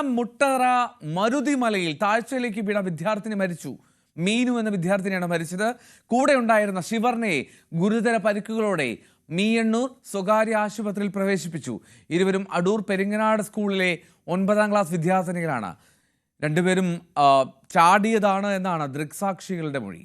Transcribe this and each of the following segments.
കൊല്ലം മുട്ടറ മരുതിമലയിൽ താഴ്ചയിലേക്ക് വീണ വിദ്യാർത്ഥിനി മരിച്ചു. മീനു എന്ന വിദ്യാർത്ഥിനിയാണ് മരിച്ചത്. കൂടെ ഉണ്ടായിരുന്ന ശിവർണയെ ഗുരുതര പരിക്കുകളോടെ മീയണ്ണൂർ സ്വകാര്യ ആശുപത്രിയിൽ പ്രവേശിപ്പിച്ചു. ഇരുവരും അടൂർ പെരിങ്ങനാട് സ്കൂളിലെ ഒൻപതാം ക്ലാസ് വിദ്യാർത്ഥിനികളാണ്. രണ്ടുപേരും ചാടിയതാണ് എന്നാണ് ദൃക്സാക്ഷികളുടെ മൊഴി.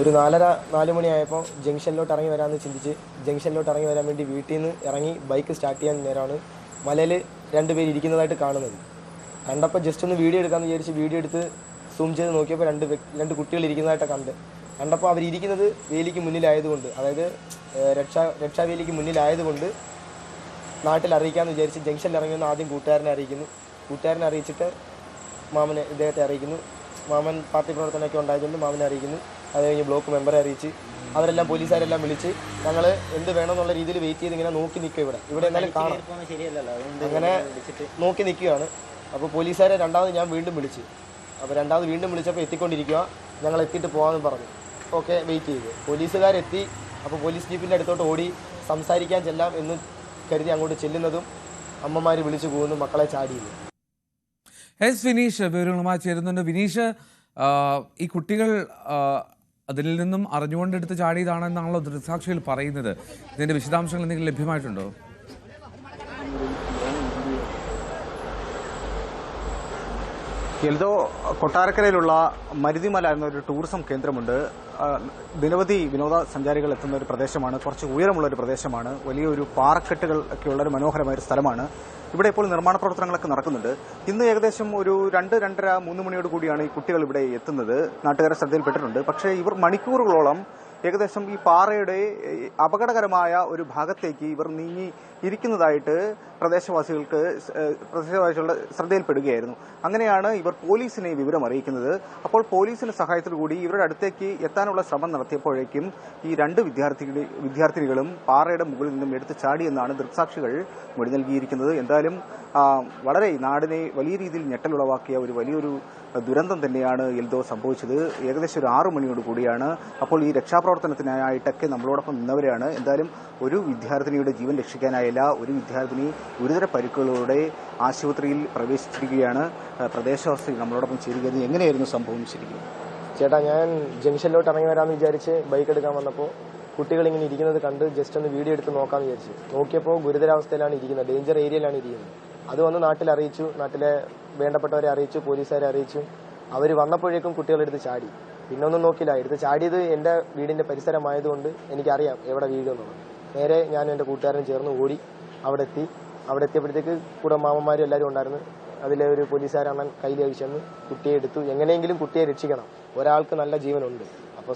ഒരു നാലര നാല് മണിയായപ്പോൾ ജംഗ്ഷനിലോട്ട് ഇറങ്ങി വരാമെന്ന് ചിന്തിച്ച് ജംഗ്ഷനിലോട്ട് ഇറങ്ങി വരാൻ വേണ്ടി വീട്ടിൽ നിന്ന് ഇറങ്ങി ബൈക്ക് സ്റ്റാർട്ട് ചെയ്യാൻ നേരമാണ് മലയിൽ രണ്ടുപേർ ഇരിക്കുന്നതായിട്ട് കാണുന്നത്. കണ്ടപ്പോൾ ജസ്റ്റ് ഒന്ന് വീഡിയോ എടുക്കാമെന്ന് വിചാരിച്ച് വീഡിയോ എടുത്ത് സൂം ചെയ്ത് നോക്കിയപ്പോൾ രണ്ട് രണ്ട് കുട്ടികൾ ഇരിക്കുന്നതായിട്ടാണ് കണ്ട്. കണ്ടപ്പോൾ അവരിയ്ക്കുന്നത് വേലിക്ക് മുന്നിലായതുകൊണ്ട് അതായത് രക്ഷാ രക്ഷാവേലിക്ക് മുന്നിലായതുകൊണ്ട് നാട്ടിൽ അറിയിക്കാമെന്ന് വിചാരിച്ച് ജംഗ്ഷനിൽ ഇറങ്ങിയെന്ന് ആദ്യം കൂട്ടുകാരനെ അറിയിക്കുന്നു. കൂട്ടുകാരനെ അറിയിച്ചിട്ട് മാമനെ ഇദ്ദേഹത്തെ അറിയിക്കുന്നു. മാമൻ പാർട്ടി പ്രവർത്തനമൊക്കെ ഉണ്ടായതുകൊണ്ട് മാമനെ അറിയിക്കുന്നു. അത് കഴിഞ്ഞ് ബ്ലോക്ക് മെമ്പറെ അറിയിച്ച് അവരെല്ലാം പോലീസുകാരെല്ലാം വിളിച്ച് ഞങ്ങൾ എന്ത് വേണമെന്നുള്ള രീതിയിൽ വെയിറ്റ് ചെയ്ത് ഇങ്ങനെ നോക്കി നിൽക്കുക ഇവിടെ. ഇവിടെ എന്നാലും കാണാം. അങ്ങനെ നോക്കി നിൽക്കുകയാണ്. അപ്പോൾ പോലീസുകാരെ രണ്ടാമത് ഞാൻ വീണ്ടും വിളിച്ച്. അപ്പോൾ രണ്ടാമത് വീണ്ടും വിളിച്ചപ്പോൾ എത്തിക്കൊണ്ടിരിക്കുക. ഞങ്ങൾ എത്തിയിട്ട് പോകാമെന്ന് പറഞ്ഞു. ഓക്കെ വെയിറ്റ് ചെയ്തു. പോലീസുകാരെത്തി അപ്പോൾ പോലീസ് ജീപ്പിന്റെ അടുത്തോട്ട് ഓടി സംസാരിക്കാൻ ചെല്ലാം എന്ന് കരുതി അങ്ങോട്ട് ചെല്ലുന്നതും അമ്മമാർ വിളിച്ചു പോകുന്നു മക്കളെ ചാടിയില്ല എസ് വിനീഷ് വിവരങ്ങളുമായി ചേരുന്നുണ്ട്. വിനീഷ് ഈ കുട്ടികൾ അതിൽ നിന്നും അറിഞ്ഞുകൊണ്ടെടുത്ത് ചാടിയതാണെന്നാണല്ലോ ദൃക്സാക്ഷിയിൽ പറയുന്നത്. ഇതിന്റെ വിശദാംശങ്ങൾ എന്തെങ്കിലും ലഭ്യമായിട്ടുണ്ടോ? എൽദോ കൊട്ടാരക്കരയിലുള്ള മരുതിമല എന്നൊരു ടൂറിസം കേന്ദ്രമുണ്ട്. നിരവധി വിനോദസഞ്ചാരികൾ എത്തുന്ന ഒരു പ്രദേശമാണ്. കുറച്ച് ഉയരമുള്ള ഒരു പ്രദേശമാണ്. വലിയൊരു പാറക്കെട്ടുകൾ ഉള്ള ഒരു മനോഹരമായ ഒരു സ്ഥലമാണ്. ഇവിടെ ഇപ്പോൾ നിർമ്മാണ പ്രവർത്തനങ്ങളൊക്കെ നടക്കുന്നുണ്ട്. ഇന്ന് ഏകദേശം ഒരു രണ്ട് രണ്ടര മൂന്ന് മണിയോട് കൂടിയാണ് ഈ കുട്ടികൾ ഇവിടെ എത്തുന്നത്. നാട്ടുകാരെ ശ്രദ്ധയിൽപ്പെട്ടിട്ടുണ്ട്. പക്ഷേ ഇവർ മണിക്കൂറുകളോളം ഏകദേശം ഈ പാറയുടെ അപകടകരമായ ഒരു ഭാഗത്തേക്ക് ഇവർ നീങ്ങി ഇരിക്കുന്നതായിട്ട് പ്രദേശവാസികൾക്ക് പ്രദേശവാസികളുടെ ശ്രദ്ധയിൽപ്പെടുകയായിരുന്നു. അങ്ങനെയാണ് ഇവർ പോലീസിനെ വിവരം അറിയിക്കുന്നത്. അപ്പോൾ പോലീസിന്റെ സഹായത്തോടു കൂടി ഇവരുടെ അടുത്തേക്ക് എത്താനുള്ള ശ്രമം നടത്തിയപ്പോഴേക്കും ഈ രണ്ട് വിദ്യാർത്ഥികളെ വിദ്യാർത്ഥിനികളും പാറയുടെ മുകളിൽ നിന്നും എടുത്തു ചാടിയെന്നാണ് ദൃക്സാക്ഷികൾ മൊഴി നൽകിയിരിക്കുന്നത്. എന്തായാലും വളരെ നാടിനെ വലിയ രീതിയിൽ ഞെട്ടലുളവാക്കിയ ഒരു വലിയൊരു ദുരന്തം തന്നെയാണ് എൽദോ സംഭവിച്ചത്. ഏകദേശം ഒരു ആറു മണിയോട് കൂടിയാണ് അപ്പോൾ ഈ രക്ഷാപ്രവർത്തനത്തിനായിട്ടൊക്കെ നമ്മളോടൊപ്പം നിന്നവരാണ്. എന്തായാലും ഒരു വിദ്യാർത്ഥിനിയുടെ ജീവൻ രക്ഷിക്കാനായില്ല. ഒരു വിദ്യാർത്ഥിനി ഗുരുതര പരിക്കുകളോടെ ആശുപത്രിയിൽ പ്രവേശിച്ചിരിക്കുകയാണ്. പ്രദേശവാസികൾ പ്രദേശവാസി നമ്മളോടൊപ്പം ചേരുകയായിരുന്നു. എങ്ങനെയായിരുന്നു സംഭവം ശരിക്കും? ചേട്ടാ ഞാൻ ജംഗ്ഷനിലോട്ട് ഇറങ്ങി വരാമെന്ന് വിചാരിച്ച് ബൈക്ക് എടുക്കാൻ വന്നപ്പോൾ കുട്ടികൾ ഇങ്ങനെ ഇരിക്കുന്നത് കണ്ട് ജസ്റ്റ് ഒന്ന് വീഡിയോ എടുത്ത് നോക്കാമെന്ന് വിചാരിച്ചു. നോക്കിയപ്പോൾ ഗുരുതരാവസ്ഥയിലാണ് ഇരിക്കുന്നത്. ഡേഞ്ചർ ഏരിയയിലാണ് ഇരിക്കുന്നത്. അത് വന്ന് നാട്ടിൽ അറിയിച്ചു. നാട്ടിലെ വേണ്ടപ്പെട്ടവരെ അറിയിച്ചു. പോലീസുകാരെ അറിയിച്ചു. അവർ വന്നപ്പോഴേക്കും കുട്ടികളെടുത്ത് ചാടി. പിന്നെ ഒന്നും നോക്കില്ല എടുത്ത് ചാടിയത് എന്റെ വീടിന്റെ പരിസരമായതുകൊണ്ട് എനിക്കറിയാം എവിടെ വീഴുമെന്നുള്ളത് നേരെ ഞാൻ എന്റെ കൂട്ടുകാരനും ചേർന്ന് ഓടി അവിടെ എത്തി. അവിടെ എത്തിയപ്പോഴത്തേക്ക് കൂടെ മാമന്മാരും എല്ലാവരും ഉണ്ടായിരുന്നു. അതിലെ ഒരു പോലീസുകാരണ്ണൻ കയ്യിൽ അഴിച്ചെന്ന് കുട്ടിയെ എടുത്തു. എങ്ങനെയെങ്കിലും കുട്ടിയെ രക്ഷിക്കണം. ഒരാൾക്ക് നല്ല ജീവനുണ്ട്. അപ്പോൾ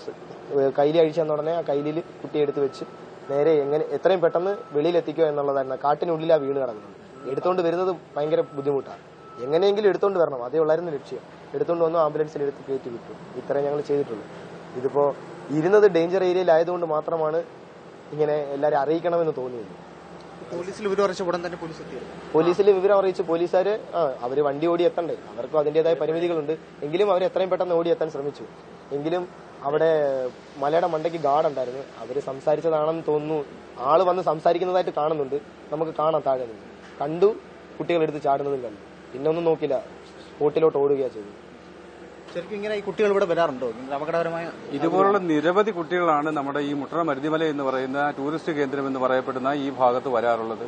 കയ്യിൽ അഴിച്ചെന്ന് ഉടനെ ആ കയ്യിൽ കുട്ടിയെ എടുത്തു വെച്ച് നേരെ എങ്ങനെ എത്രയും പെട്ടെന്ന് വെളിയിൽ എത്തിക്കുക എന്നുള്ളതായിരുന്നു. കാട്ടിനുള്ളിൽ ആ വീട് കിടക്കുന്നത് എടുത്തുകൊണ്ട് വരുന്നത് ഭയങ്കര ബുദ്ധിമുട്ടാണ്. എങ്ങനെയെങ്കിലും എടുത്തുകൊണ്ട് വരണം. അതേ ഉള്ളായിരുന്നു ലക്ഷ്യം. എടുത്തുകൊണ്ട് വന്നു ആംബുലൻസിൽ എടുത്ത് കയറ്റി വിട്ടു. ഇത്രയും ഞങ്ങൾ ചെയ്തിട്ടുള്ളൂ ഇതിപ്പോ ഇരുന്നത് ഡേഞ്ചർ ഏരിയയിൽ ആയതുകൊണ്ട് മാത്രമാണ് ഇങ്ങനെ എല്ലാവരും അറിയിക്കണമെന്ന് തോന്നിയത്. പോലീസിൽ വിവരം അറിയിച്ച ഉടൻ തന്നെ പോലീസ് പോലീസിൽ വിവരം അറിയിച്ച് പോലീസുകാർ ആ അവർ വണ്ടി ഓടി എത്തണ്ടേ? അവർക്കും അതിന്റെതായ പരിമിതികളുണ്ട്. എങ്കിലും അവർ എത്രയും പെട്ടെന്ന് ഓടി എത്താൻ ശ്രമിച്ചു. എങ്കിലും അവിടെ മലയുടെ മണ്ടയ്ക്ക് ഗാർഡ് ഉണ്ടായിരുന്നു. അവർ സംസാരിച്ചതാണെന്ന് തോന്നുന്നു. ആൾ വന്ന് സംസാരിക്കുന്നതായിട്ട് കാണുന്നുണ്ട്. നമുക്ക് കാണാം താഴെ നിന്ന്. കണ്ടു കുട്ടികളെടുത്ത് ചാടുന്നതും കണ്ടു. പിന്നെ ഒന്നും നോക്കില്ല സ്പോട്ടിലോട്ട് ഓടുകയാണ് ചെയ്തത്. ശരിക്കും ഇങ്ങനെ ഈ കുട്ടികൾ ഇവിടെ വരാറുണ്ടോ? അപകടകരമായ ഇതുപോലുള്ള നിരവധി കുട്ടികളാണ് നമ്മുടെ ഈ മുട്ടറ മരുതിമല എന്ന് പറയുന്ന ടൂറിസ്റ്റ് കേന്ദ്രം എന്ന് പറയപ്പെടുന്ന ഈ ഭാഗത്ത് വരാറുള്ളത്.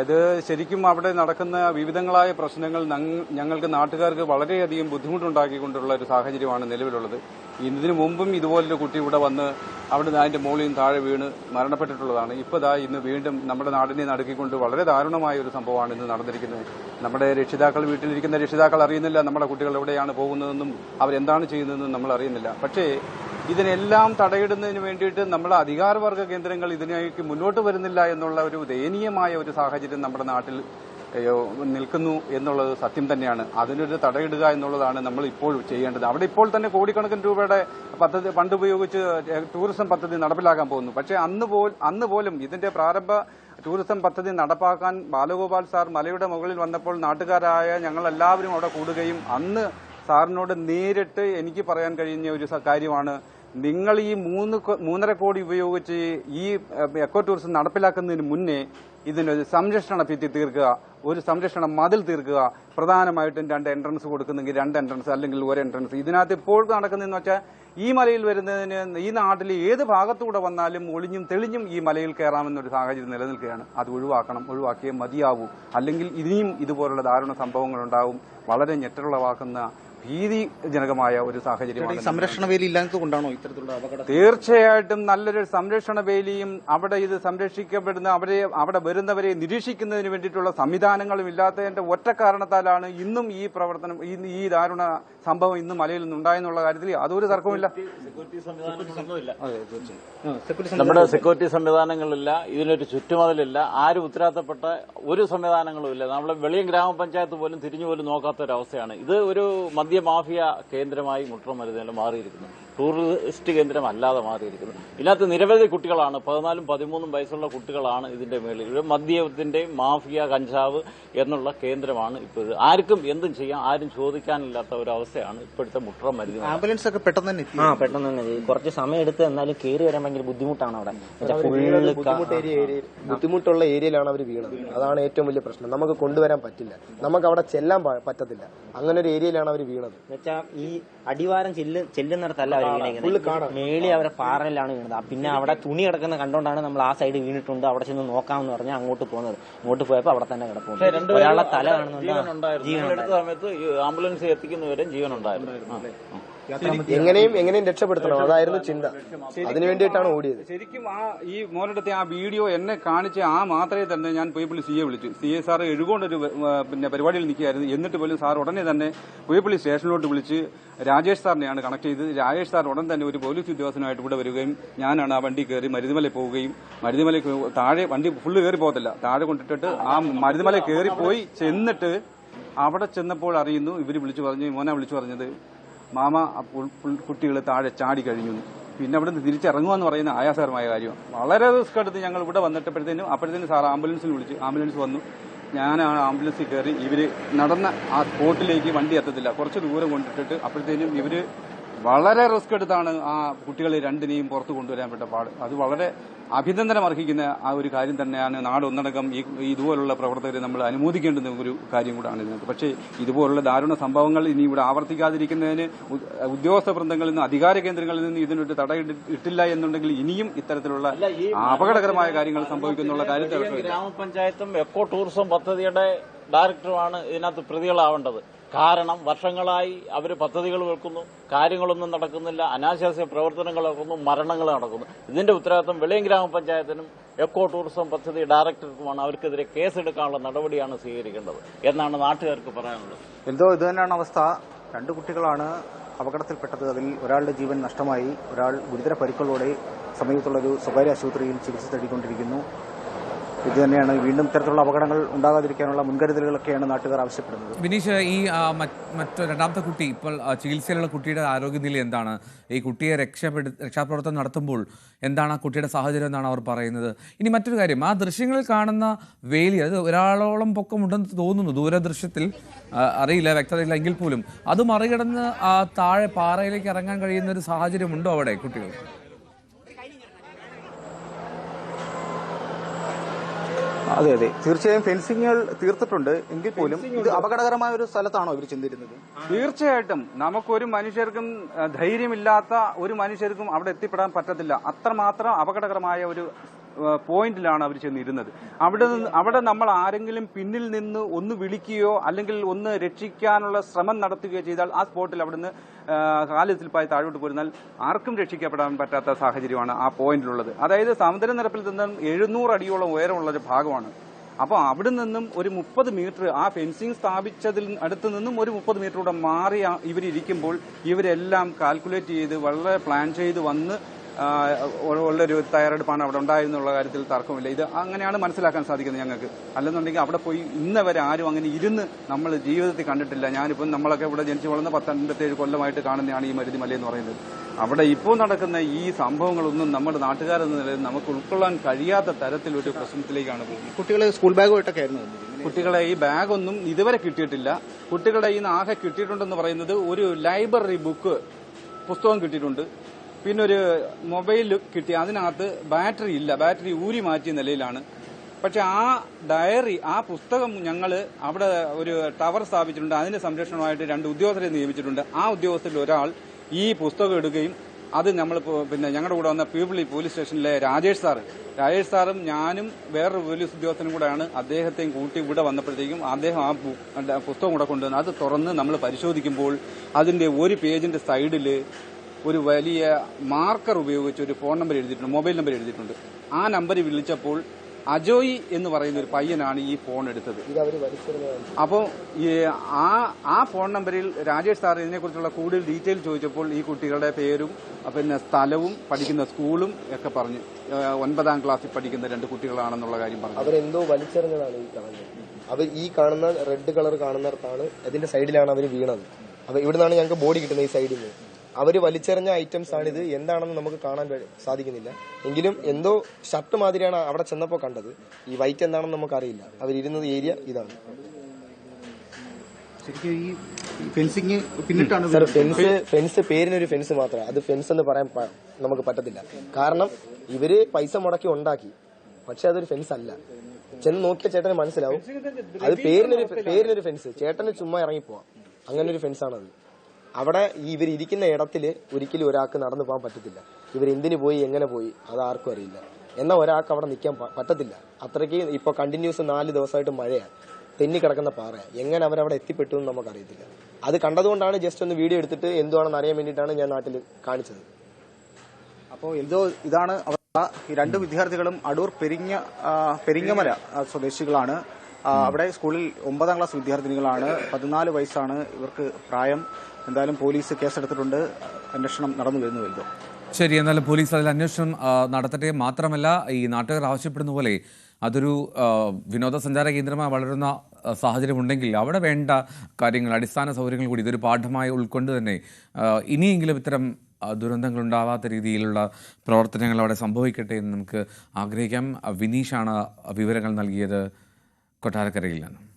ഇത് ശരിക്കും അവിടെ നടക്കുന്ന വിവിധങ്ങളായ പ്രശ്നങ്ങൾ ഞങ്ങ- ഞങ്ങൾക്ക് നാട്ടുകാർക്ക് വളരെയധികം ബുദ്ധിമുട്ടുണ്ടാക്കിക്കൊണ്ടുള്ള ഒരു സാഹചര്യമാണ് നിലവിലുള്ളത്. ഇതിനു മുമ്പും ഇതുപോലൊരു കുട്ടി ഇവിടെ വന്ന് അവിടുന്ന് അതിന്റെ മോളിയും താഴെ വീണ് മരണപ്പെട്ടിട്ടുള്ളതാണ്. ഇപ്പോൾ ദാ ഇന്ന് വീണ്ടും നമ്മുടെ നാടിനെ നടുക്കിക്കൊണ്ട് വളരെ ദാരുണമായ ഒരു സംഭവമാണ് ഇന്ന് നടന്നിരിക്കുന്നത്. നമ്മുടെ രക്ഷിതാക്കൾ വീട്ടിലിരിക്കുന്ന രക്ഷിതാക്കൾ അറിയുന്നില്ല നമ്മുടെ കുട്ടികൾ എവിടെയാണ് പോകുന്നതെന്നും അവരെന്താണ് ചെയ്യുന്നതെന്നും നമ്മൾ അറിയുന്നില്ല. പക്ഷേ ഇതിനെല്ലാം തടയിടുന്നതിന് വേണ്ടിയിട്ട് നമ്മുടെ അധികാരവർഗ കേന്ദ്രങ്ങൾ ഇതിനേക്ക് മുന്നോട്ട് വരുന്നില്ല എന്നുള്ള ഒരു ദയനീയമായ ഒരു സാഹചര്യം നമ്മുടെ നാട്ടിൽ നിൽക്കുന്നു എന്നുള്ളത് സത്യം തന്നെയാണ്. അതിനൊരു തടയിടുക എന്നുള്ളതാണ് നമ്മൾ ഇപ്പോൾ ചെയ്യേണ്ടത്. അവിടെ ഇപ്പോൾ തന്നെ കോടിക്കണക്കിന് രൂപയുടെ പദ്ധതി ഫണ്ട് ഉപയോഗിച്ച് ടൂറിസം പദ്ധതി നടപ്പിലാക്കാൻ പോകുന്നു. പക്ഷേ അന്ന് പോൽ അന്ന് പോലും ഇതിന്റെ പ്രാരംഭ ടൂറിസം പദ്ധതി നടപ്പാക്കാൻ ബാലഗോപാൽ സാർ മലയുടെ മുകളിൽ വന്നപ്പോൾ നാട്ടുകാരായ ഞങ്ങൾ എല്ലാവരും അവിടെ കൂടുകയും അന്ന് സാറിനോട് നേരിട്ട് എനിക്ക് പറയാൻ കഴിഞ്ഞ ഒരു കാര്യമാണ് നിങ്ങൾ ഈ മൂന്ന് മൂന്നര കോടി ഉപയോഗിച്ച് ഈ എക്കോ ടൂറിസം നടപ്പിലാക്കുന്നതിന് മുന്നേ ഇതിനൊരു സംരക്ഷണ ഭിത്തി തീർക്കുക ഒരു സംരക്ഷണ മതിൽ തീർക്കുക പ്രധാനമായിട്ടും രണ്ട് എൻട്രൻസ് കൊടുക്കുന്നെങ്കിൽ രണ്ട് എൻട്രൻസ് അല്ലെങ്കിൽ ഒരു എൻട്രൻസ് ഇതിനകത്ത് ഇപ്പോൾ നടക്കുന്നതെന്ന് വെച്ചാൽ ഈ മലയിൽ വരുന്നതിന് ഈ നാട്ടിൽ ഏത് ഭാഗത്തൂടെ വന്നാലും ഒളിഞ്ഞും തെളിഞ്ഞും ഈ മലയിൽ കയറാമെന്നൊരു സാഹചര്യം നിലനിൽക്കുകയാണ്. അത് ഒഴിവാക്കണം ഒഴിവാക്കിയേ മതിയാവൂ. അല്ലെങ്കിൽ ഇനിയും ഇതുപോലുള്ള ദാരുണ സംഭവങ്ങളുണ്ടാവും. വളരെ ഞെട്ടലുളവാക്കുന്ന ഭീതിജനകമായ ഒരു സാഹചര്യമാണ് സംരക്ഷണ വേലി ഇല്ലാത്തത് കൊണ്ടാണോ ഇത്തരത്തിലുള്ള അപകടം? തീർച്ചയായിട്ടും നല്ലൊരു സംരക്ഷണ വേലിയും അവിടെ ഇത് സംരക്ഷിക്കപ്പെടുന്ന അവരെ അവിടെ വരുന്നവരെ നിരീക്ഷിക്കുന്നതിന് വേണ്ടിയിട്ടുള്ള സംവിധാനങ്ങളും ഇല്ലാത്തതിന്റെ ഒറ്റ കാരണത്താലാണ് ഇന്നും ഈ പ്രവർത്തനം ഈ ഈ ദാരുണ സംഭവം ഇന്നും മലയിൽ നിന്നുണ്ടായെന്നുള്ള കാര്യത്തിൽ അതൊരു തർക്കമില്ല നമ്മുടെ സെക്യൂരിറ്റി സംവിധാനങ്ങളില്ല ഇതിനൊരു ചുറ്റുമതിലില്ല ആരും ഉത്തരവാദിത്തപ്പെട്ട ഒരു സംവിധാനങ്ങളും ഇല്ല. നമ്മളെ വെളിയം ഗ്രാമപഞ്ചായത്ത് പോലും തിരിഞ്ഞു പോലും നോക്കാത്ത ഒരു അവസ്ഥയാണ് ഇത് ഒരു മദ്യ മാഫിയ കേന്ദ്രമായി മുട്ടമരുന്നിൽ മാറിയിരിക്കുന്നു. ടൂറിസ്റ്റ് കേന്ദ്രം അല്ലാതെ മാറിയിരിക്കുന്നു. ഇതിനകത്ത് നിരവധി കുട്ടികളാണ്. പതിനാലും പതിമൂന്നും വയസ്സുള്ള കുട്ടികളാണ് ഇതിന്റെ മേളിൽ. ഒരു മദ്യത്തിന്റെയും മാഫിയ കഞ്ചാവ് എന്നുള്ള കേന്ദ്രമാണ് ഇപ്പോൾ. ആർക്കും എന്തും ചെയ്യാം. ആരും ചോദിക്കാനില്ലാത്ത ഒരു അവസ്ഥയാണ് ഇപ്പോഴത്തെ മുട്ടറം മരുന്ന്. ആംബുലൻസ് ഒക്കെ പെട്ടെന്ന് തന്നെ ആ പെട്ടെന്ന് തന്നെ കുറച്ച് സമയം എടുത്ത് എന്നാലും കയറി വരാൻ ഭയങ്കര ബുദ്ധിമുട്ടാണ് അവിടെ. ബുദ്ധിമുട്ടുള്ള ഏരിയയിലാണ് അവർ വീണത്. അതാണ് ഏറ്റവും വലിയ പ്രശ്നം. നമുക്ക് കൊണ്ടുവരാൻ പറ്റില്ല. നമുക്ക് അവിടെ ചെല്ലാൻ പറ്റത്തില്ല. അങ്ങനെ ഒരു ഏരിയയിലാണ് അവർ വീണത്. എന്നുവെച്ചാൽ ഈ അടിവാരം ചെല്ല് ചെല്ലുന്നിടത്തല്ല അവർ വീണേക്കുന്നത് മേളി അവരെ പാറയിലാണ് വീണത്. പിന്നെ അവിടെ തുണി കിടക്കുന്ന കണ്ടോണ്ടാണ് നമ്മൾ ആ സൈഡ് വീണിട്ടുണ്ട്. അവിടെ ചെന്ന് നോക്കാമെന്ന് പറഞ്ഞാൽ അങ്ങോട്ട് പോകുന്നത് അങ്ങോട്ട് പോയപ്പോ അവിടെ തന്നെ കിടപ്പുണ്ട്. ഒരാളുടെ തല കാണുന്നുണ്ട്. ജീവൻ സമയത്ത് ആംബുലൻസ് എത്തിക്കുന്നവരും ജീവൻ ഉണ്ടായിരുന്നു. എങ്ങനെയും എങ്ങനെയും രക്ഷപ്പെടുത്തണം. അതായിരുന്നു ചിന്ത. അതിനു വേണ്ടിയിട്ടാണ് ഓടിയത്. ശരിക്കും ആ ഈ മോനടുത്ത് ആ വീഡിയോ എന്നെ കാണിച്ച ആ മാത്രമേ തന്നെ ഞാൻ പുയപ്പള്ളി സി എ വിളിച്ചു. സി എ സാർ എഴുകൊണ്ടൊരു പിന്നെ പരിപാടിയിൽ നിൽക്കുകയായിരുന്നു. എന്നിട്ട് പോലും സാർ ഉടനെ തന്നെ പുയപ്പള്ളി സ്റ്റേഷനിലോട്ട് വിളിച്ച് രാജേഷ് സാറിനെയാണ് കണക്ട് ചെയ്തത്. രാജേഷ് സാർ ഉടൻ തന്നെ ഒരു പോലീസ് ഉദ്യോഗസ്ഥനായിട്ട് ഇവിടെ വരികയും ഞാനാണ് ആ വണ്ടി കയറി മരുതിമല പോവുകയും മരുതിമല താഴെ വണ്ടി ഫുള്ള് കയറി പോകത്തില്ല. താഴെ കൊണ്ടിട്ടിട്ട് ആ മരുതിമല കയറി പോയി ചെന്നിട്ട് അവിടെ ചെന്നപ്പോൾ അറിയുന്നു. ഇവർ വിളിച്ചു പറഞ്ഞു മോനെ വിളിച്ചു പറഞ്ഞത് മാമ കുട്ടികൾ താഴെ ചാടി കഴിഞ്ഞു. പിന്നെ അവിടെ നിന്ന് തിരിച്ചിറങ്ങുമെന്ന് പറയുന്ന ആയാസകരമായ കാര്യം. വളരെ റിസ്ക് എടുത്ത് ഞങ്ങൾ ഇവിടെ വന്നിട്ടപ്പോഴത്തേനും അപ്പോഴത്തേനും സാർ ആംബുലൻസിൽ വിളിച്ചു ആംബുലൻസ് വന്നു. ഞാനാണ് ആംബുലൻസിൽ കയറി ഇവർ നടന്ന ആ സ്പോട്ടിലേക്ക് വണ്ടി എത്തത്തില്ല. കുറച്ച് ദൂരം കൊണ്ടിട്ടിട്ട് അപ്പോഴത്തേനും ഇവർ വളരെ റിസ്ക് എടുത്താണ് ആ കുട്ടികളെ രണ്ടിനെയും പുറത്തു കൊണ്ടുവരാൻ പറ്റ പാട്. അത് വളരെ അഭിനന്ദനം അർഹിക്കുന്ന ആ ഒരു കാര്യം തന്നെയാണ് നാട് ഈ ഇതുപോലുള്ള പ്രവർത്തകരെ നമ്മൾ അനുമോദിക്കേണ്ടുന്ന ഒരു കാര്യം കൂടാണ് ഇതിനകത്ത്. പക്ഷേ ഇതുപോലുള്ള ദാരുണ സംഭവങ്ങൾ ഇനി ഇവിടെ ആവർത്തിക്കാതിരിക്കുന്നതിന് ഉദ്യോഗസ്ഥ വൃന്ദങ്ങളിൽ നിന്ന് അധികാര കേന്ദ്രങ്ങളിൽ നിന്ന് ഇതിനൊരു തടയിട്ടില്ല എന്നുണ്ടെങ്കിൽ ഇനിയും ഇത്തരത്തിലുള്ള അപകടകരമായ കാര്യങ്ങൾ സംഭവിക്കുന്നുള്ള കാര്യത്തിൽ. ഗ്രാമപഞ്ചായത്തും എക്കോ ടൂറിസം പദ്ധതിയുടെ ഡയറക്ടറുമാണ് ഇതിനകത്ത് പ്രതികളാവേണ്ടത്. കാരണം വർഷങ്ങളായി അവർ പദ്ധതികൾ വെക്കുന്നു കാര്യങ്ങളൊന്നും നടക്കുന്നില്ല അനാശാസ്യ പ്രവർത്തനങ്ങൾ നടക്കുന്നു മരണങ്ങൾ നടക്കുന്നു. ഇതിന്റെ ഉത്തരവാദിത്വം വെളിയം ഗ്രാമപഞ്ചായത്തിനും എക്കോ ടൂറിസം പദ്ധതി ഡയറക്ടർക്കുമാണ് അവർക്കെതിരെ കേസെടുക്കാനുള്ള നടപടിയാണ് സ്വീകരിക്കേണ്ടത് എന്നാണ് നാട്ടുകാർക്ക് പറയാനുള്ളത്. എന്തോ ഇത് തന്നെയാണ് അവസ്ഥ. രണ്ട് കുട്ടികളാണ് അപകടത്തിൽപ്പെട്ടത്. അതിൽ ഒരാളുടെ ജീവൻ നഷ്ടമായി. ഒരാൾ ഗുരുതര പരിക്കുകളോടെ സമീപത്തുള്ള ഒരു സ്വകാര്യ ആശുപത്രിയിൽ ചികിത്സ തേടിക്കൊണ്ടിരിക്കുന്നു. ഇത് തന്നെയാണ്. വീണ്ടും ഇത്തരത്തിലുള്ള അപകടങ്ങൾ ഉണ്ടാകാതിരിക്കാനുള്ള മുൻകരുതലുകളൊക്കെയാണ് നാട്ടുകാർ ആവശ്യപ്പെടുന്നത്. വിനീഷ് ഈ മറ്റ് രണ്ടാമത്തെ കുട്ടി ഇപ്പോൾ ചികിത്സയിലുള്ള കുട്ടിയുടെ ആരോഗ്യനില എന്താണ്? ഈ കുട്ടിയെ രക്ഷപ്പെടു രക്ഷാപ്രവർത്തനം നടത്തുമ്പോൾ എന്താണ് ആ കുട്ടിയുടെ സാഹചര്യം എന്നാണ് അവർ പറയുന്നത്. ഇനി മറ്റൊരു കാര്യം ആ ദൃശ്യങ്ങളിൽ കാണുന്ന വേലി അത് ഒരാളോളം പൊക്കമുണ്ടെന്ന് തോന്നുന്നു ദൂരദൃശ്യത്തിൽ അറിയില്ല വ്യക്തതയില്ല എങ്കിൽ പോലും. അത് മറികടന്ന് താഴെ പാറയിലേക്ക് ഇറങ്ങാൻ കഴിയുന്ന ഒരു സാഹചര്യമുണ്ടോ അവിടെ കുട്ടികൾ അതെ അതെ. തീർച്ചയായും ഫെൻസിങ്ങുകൾ തീർത്തിട്ടുണ്ട്. എങ്കിൽ പോലും ഇത് അപകടകരമായ ഒരു സ്ഥലത്താണോ ഇവർ ചിന്തിരുന്നത് തീർച്ചയായിട്ടും. നമുക്കൊരു മനുഷ്യർക്കും ധൈര്യമില്ലാത്ത ഒരു മനുഷ്യർക്കും അവിടെ എത്തിപ്പെടാൻ പറ്റത്തില്ല. അത്രമാത്രം അപകടകരമായ ഒരു പോയിന്റിലാണ് അവർ ചെന്നിരുന്നത്. അവിടെ നിന്ന് അവിടെ നമ്മൾ ആരെങ്കിലും പിന്നിൽ നിന്ന് ഒന്ന് വിളിക്കുകയോ അല്ലെങ്കിൽ ഒന്ന് രക്ഷിക്കാനുള്ള ശ്രമം നടത്തുകയോ ചെയ്താൽ ആ സ്പോട്ടിൽ അവിടുന്ന് കാലിൽ കാലിസിൽപ്പായി താഴോട്ട് പോരുന്നാൽ ആർക്കും രക്ഷിക്കപ്പെടാൻ പറ്റാത്ത സാഹചര്യമാണ് ആ പോയിന്റിലുള്ളത്. അതായത് സമുദ്രനിരപ്പിൽ നിന്നും എഴുന്നൂറ് അടിയോളം ഉയരമുള്ള ഒരു ഭാഗമാണ്. അപ്പോൾ അവിടെ നിന്നും ഒരു മുപ്പത് മീറ്റർ ആ ഫെൻസിങ് സ്ഥാപിച്ചതിൽ അടുത്ത് നിന്നും ഒരു മുപ്പത് മീറ്റർ കൂടെ മാറി ഇവരിരിക്കുമ്പോൾ ഇവരെല്ലാം കാൽക്കുലേറ്റ് ചെയ്ത് വളരെ പ്ലാൻ ചെയ്ത് വന്ന് ഉള്ളൊരു തയ്യാറെടുപ്പാണ് അവിടെ ഉണ്ടായിരുന്നുള്ള കാര്യത്തിൽ തർക്കമില്ല. ഇത് അങ്ങനെയാണ് മനസ്സിലാക്കാൻ സാധിക്കുന്നത് ഞങ്ങൾക്ക്. അല്ലെന്നുണ്ടെങ്കിൽ അവിടെ പോയി ഇന്നവരെ ആരും അങ്ങനെ ഇരുന്ന് നമ്മൾ ജീവിതത്തിൽ കണ്ടിട്ടില്ല. ഞാനിപ്പം നമ്മളൊക്കെ ഇവിടെ ജനിച്ചു വളർന്ന പത്തൻപത്തേഴ് കൊല്ലമായിട്ട് കാണുന്നതാണ് ഈ മരുതി എന്ന് പറയുന്നത്. അവിടെ ഇപ്പോൾ നടക്കുന്ന ഈ സംഭവങ്ങളൊന്നും നമ്മുടെ നാട്ടുകാരെന്ന നിലയിൽ നമുക്ക് ഉൾക്കൊള്ളാൻ കഴിയാത്ത തരത്തിലൊരു പ്രശ്നത്തിലേക്കാണ് പോകുന്നത്. കുട്ടികളെ സ്കൂൾ ബാഗുമായിട്ടൊക്കെ ആയിരുന്നു കുട്ടികളെ ഈ ബാഗൊന്നും ഇതുവരെ കിട്ടിയിട്ടില്ല. കുട്ടികളുടെ ഈ ആകെ കിട്ടിയിട്ടുണ്ടെന്ന് പറയുന്നത് ഒരു ലൈബ്രറി ബുക്ക് പുസ്തകം കിട്ടിയിട്ടുണ്ട്. പിന്നെ ഒരു മൊബൈൽ കിട്ടി. അതിനകത്ത് ബാറ്ററി ഇല്ല. ബാറ്ററി ഊരി മാറ്റിയ നിലയിലാണ്. പക്ഷെ ആ ഡയറി ആ പുസ്തകം ഞങ്ങൾ അവിടെ ഒരു ടവർ സ്ഥാപിച്ചിട്ടുണ്ട്. അതിന്റെ സംരക്ഷണമായിട്ട് രണ്ട് ഉദ്യോഗസ്ഥരെ നിയമിച്ചിട്ടുണ്ട്. ആ ഉദ്യോഗസ്ഥരിൽ ഒരാൾ ഈ പുസ്തകം എടുക്കുകയും അത് നമ്മൾ പിന്നെ ഞങ്ങളുടെ കൂടെ വന്ന പീപ്പിളി പോലീസ് സ്റ്റേഷനിലെ രാജേഷ് സാറ്. രാജേഷ് സാറും ഞാനും വേറൊരു പോലീസ് ഉദ്യോഗസ്ഥനും കൂടെയാണ് അദ്ദേഹത്തെയും കൂട്ടി ഇവിടെ വന്നപ്പോഴത്തേക്കും അദ്ദേഹം ആ പുസ്തകം കൂടെ കൊണ്ടുവന്ന് അത് തുറന്ന് നമ്മൾ പരിശോധിക്കുമ്പോൾ അതിന്റെ ഒരു പേജിന്റെ സൈഡിൽ ഒരു വലിയ മാർക്കർ ഉപയോഗിച്ച് ഒരു ഫോൺ നമ്പർ എഴുതിയിട്ടുണ്ട് മൊബൈൽ നമ്പർ എഴുതിയിട്ടുണ്ട്. ആ നമ്പർ വിളിച്ചപ്പോൾ അജോയ് എന്ന് പറയുന്ന ഒരു പയ്യനാണ് ഈ ഫോൺ എടുത്തത്. അപ്പോ അപ്പോൾ ആ ആ ഫോൺ നമ്പറിൽ രാജേഷ് സാർ ഇതിനെക്കുറിച്ചുള്ള കൂടുതൽ ഡീറ്റെയിൽ ചോദിച്ചപ്പോൾ ഈ കുട്ടികളുടെ പേരും പിന്നെ സ്ഥലവും പഠിക്കുന്ന സ്കൂളും ഒക്കെ പറഞ്ഞു. ഒൻപതാം ക്ലാസ്സിൽ പഠിക്കുന്ന രണ്ട് കുട്ടികളാണെന്നുള്ള കാര്യം പറഞ്ഞു. അവരെന്തോ വലിച്ചെറിഞ്ഞതാണ് ഈ കാണുന്നത്. അവർ ഈ കാണുന്ന റെഡ് കളർ കാണുന്നിടത്താണ് അതിന്റെ സൈഡിലാണ് അവർ വീണത്. അപ്പൊ ഇവിടുന്നാണ് ഞങ്ങൾക്ക് ബോഡി കിട്ടുന്നത് ഈ സൈഡിൽ നിന്ന് അവർ വലിച്ചെറിഞ്ഞ ഐറ്റംസ് ആണ് ഇത് എന്താണെന്ന് നമുക്ക് കാണാൻ സാധിക്കുന്നില്ല. എങ്കിലും എന്തോ ഷർട്ട് മാതിരിയാണ് അവിടെ ചെന്നപ്പോൾ കണ്ടത്. ഈ വൈറ്റ് എന്താണെന്ന് നമുക്കറിയില്ല. അവരിരുന്നത് ഏരിയ ഇതാണ്. ശരിക്കും ഈ ഫെൻസിങ് പിന്നിട്ടാണ് സർ ഫെൻസ് ഫെൻസ് പേരിനൊരു ഫെൻസ് മാത്രമാണ് അത് ഫെൻസ് എന്ന് പറയാൻ നമുക്ക് പറ്റത്തില്ല. കാരണം ഇവർ പൈസ മുടക്കി ഉണ്ടാക്കി. പക്ഷെ അതൊരു ഫെൻസ് അല്ല. ചെന്ന് നോക്കിയ ചേട്ടന് മനസ്സിലാവും. അത് പേരിനൊരു പേരിനൊരു ഫെൻസ് ചേട്ടന് ചുമ്മാ ഇറങ്ങിപ്പോവാം. അങ്ങനെ ഒരു ഫെൻസ് ആണത്. അവിടെ ഇവർ ഇരിക്കുന്ന ഇടത്തിൽ ഒരിക്കലും ഒരാൾക്ക് നടന്നു പോകാൻ പറ്റത്തില്ല. ഇവർ എന്തിനു പോയി എങ്ങനെ പോയി അത് ആർക്കും അറിയില്ല. എന്നാൽ ഒരാൾക്ക് അവിടെ നിൽക്കാൻ പറ്റത്തില്ല. അത്രയ്ക്ക് ഇപ്പൊ കണ്ടിന്യൂസ് നാല് ദിവസമായിട്ട് മഴയാണ് തെന്നി കിടക്കുന്ന പാറയാണ് എങ്ങനെ അവരവിടെ എത്തിപ്പെട്ടു എന്ന് നമുക്കറിയത്തില്ല. അത് കണ്ടതുകൊണ്ടാണ് ജസ്റ്റ് ഒന്ന് വീഡിയോ എടുത്തിട്ട് എന്തുവാണെന്ന് അറിയാൻ വേണ്ടിയിട്ടാണ് ഞാൻ നാട്ടിൽ കാണിച്ചത്. അപ്പോൾ എന്തോ ഇതാണ് ഈ രണ്ട് വിദ്യാർത്ഥികളും അടൂർ പെരിങ്ങ പെരിങ്ങമല സ്വദേശികളാണ്. അവിടെ സ്കൂളിൽ ഒമ്പതാം ക്ലാസ് വിദ്യാർത്ഥിനികളാണ്. പതിനാല് വയസ്സാണ് ഇവർക്ക് പ്രായം. എന്തായാലും പോലീസ് കേസെടുത്തിട്ടുണ്ട്. അന്വേഷണം നടന്നു വരുന്നു ശരി എന്നാലും പോലീസ് അതിൽ അന്വേഷണം നടത്തട്ടെ മാത്രമല്ല ഈ നാട്ടുകാർ ആവശ്യപ്പെടുന്ന പോലെ അതൊരു വിനോദസഞ്ചാര കേന്ദ്രമായി വളരുന്ന സാഹചര്യം സാഹചര്യമുണ്ടെങ്കിൽ അവിടെ വേണ്ട കാര്യങ്ങൾ അടിസ്ഥാന സൗകര്യങ്ങൾ കൂടി ഇതൊരു പാഠമായി ഉൾക്കൊണ്ട് തന്നെ ഇനിയെങ്കിലും ഇത്തരം ദുരന്തങ്ങൾ ഉണ്ടാവാത്ത രീതിയിലുള്ള പ്രവർത്തനങ്ങൾ അവിടെ സംഭവിക്കട്ടെ എന്ന് നമുക്ക് ആഗ്രഹിക്കാം. വിനീഷാണ് വിവരങ്ങൾ നൽകിയത്. කොටාර කරගිල්ලනවා.